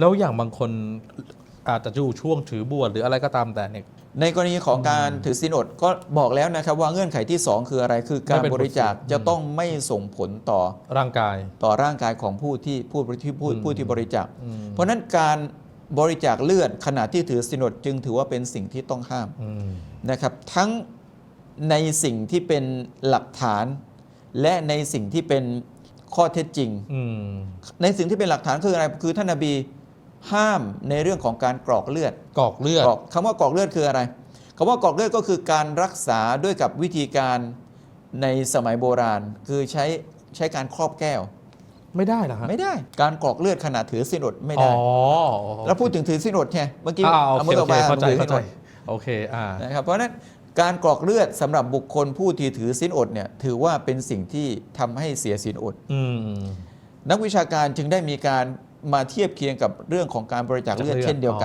แล้วอย่างบางคนอาจจะอยู่ช่วงถือบวชหรืออะไรก็ตามแต่เนี่ย ในกรณีของการถือศีลอดก็บอกแล้วนะครับว่าเงื่อนไขที่ 2 คืออะไรคือการไม่เป็นบริจาคผลจะต้องไม่ส่งผลต่อร่างกาย ต่อร่างกายของผู้ที่ผู้ที่ผู้อืม ผู้ที่บริจาค อืมเพราะฉะนั้นการบริจาคเลือดขณะที่ถือศีลอดจึงถือว่าเป็นสิ่งที่ต้องห้าม อืม นะครับทั้งในสิ่งที่เป็นหลักฐาน และในสิ่งที่เป็นข้อเท็จจริง อืม ในสิ่งที่เป็นหลักฐานคืออะไรคือท่านนบี ห้ามในเรื่องของการกรอกเลือดกอกเลือดกรอกคำว่ากรอกเลือดคืออะไรคำว่ากรอกเลือดก็คือการรักษาด้วยกับวิธีการในสมัยโบราณ คือใช้ใช้การครอบแก้ว ไม่ได้เหรอฮะไม่ได้การกรอกเลือดขณะถือสินอดไม่อ๋ได้อแล้วพูดถึงถือสินอดใช่ไหมเมื่อกี้อ่าโอเอาเคมือโอออกเคมาเข้าใจถือเข้าสินใจอดโอเคอ่านะครับเพราะฉะนั้นการกรอกเลือดสำหรับบุคคลผู้ที่ถือศีลอดเนี่ยถือว่าเป็นสิ่งที่ทำให้เสียศีลอดอืมนักวิชาการจึงได้มีการ มาเทียบเคียงกับเรื่องของการบริจาคเลือดเช่นเดียวกัน